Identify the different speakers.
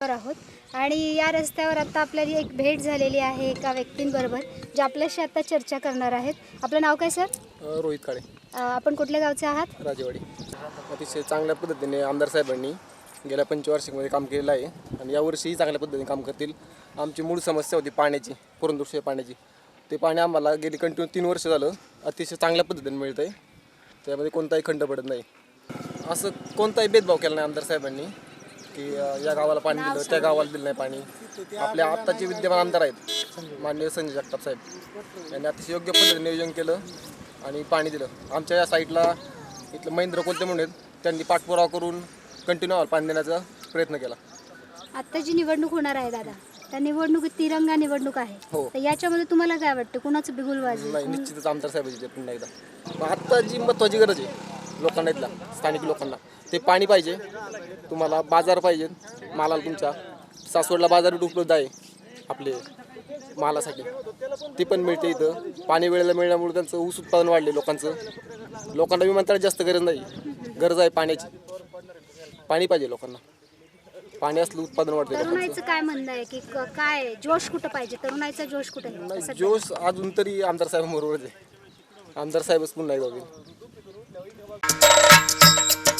Speaker 1: आहोत. आणि या रस्त्यावर आता आपल्याला एक भेट झालेली आहे एका व्यक्तींबरोबर जे आपल्याशी आता चर्चा करणार आहेत. आपलं नाव काय सर?
Speaker 2: रोहित काळे.
Speaker 1: आपण कुठल्या गावचे आहात?
Speaker 2: राजेवाडी. अतिशय चांगल्या पद्धतीने आमदार साहेबांनी गेल्या पंचवार्षिकमध्ये काम केलेलं आहे. आणि यावर्षीही चांगल्या पद्धतीने काम करतील. आमची मूळ समस्या होती पाण्याची पुरंदरशिवाय पाण्याची. ते पाणी आम्हाला गेली कंटिन्यू तीन वर्ष झालं अतिशय चांगल्या पद्धतीने मिळतं आहे त्यामध्ये कोणताही खंड पडत नाही. असं कोणताही भेदभाव केला नाही आमदार साहेबांनी. की या गावाला पाणी दिलं त्या गावाला दिलं नाही पाणी. आपल्या आत्ताचे विद्यमान आमदार आहेत माननीय संजय जगताप साहेब. यांनी अतिशय योग्य पद्धतीने नियोजन केलं आणि पाणी दिलं. आमच्या या साईडला इथलं महेंद्र कोलते म्हणून आहेत, त्यांनी पाठपुरावा करून कंटिन्यू पाणी देण्याचा प्रयत्न केला.
Speaker 1: आता जी निवडणूक होणार आहे दादा त्या निवडणुकीत तिरंगा निवडणूक आहे.
Speaker 2: हो.
Speaker 1: तर याच्यामध्ये तुम्हाला काय वाटतं? कुणाचं बिगुल वाजेल
Speaker 2: नाही निश्चितच आमदार साहेबाची ते पुन्हा एकदा आत्ता जी महत्त्वाची गरज आहे लोकांना इथल्या स्थानिक लोकांना. ते पाणी पाहिजे तुम्हाला बाजार पाहिजे मालाला तुमच्या सासवडला बाजारपेठ उपलब्ध आहे आपले मालासाठी. ती पण मिळते इथं. पाणी वेळेला मिळण्यामुळे त्यांचं ऊस उत्पादन वाढले लोकांचं. लोकांना विमानतळात जास्त गरज नाही. गरज आहे पाण्याची. पाणी पाहिजे लोकांना. पाणी असलं उत्पादन वाढते
Speaker 1: तरुणाईचं काय म्हणणं आहे? की क- काय जोश कुठं पाहिजे? तरुणाईचा जोश कुठे आहे?
Speaker 2: नाही
Speaker 1: सध्या?
Speaker 2: जोश अजून तरी आमदार साहेबांबरोबरच आहे. आमदार साहेबच पुन्हा एकदा Música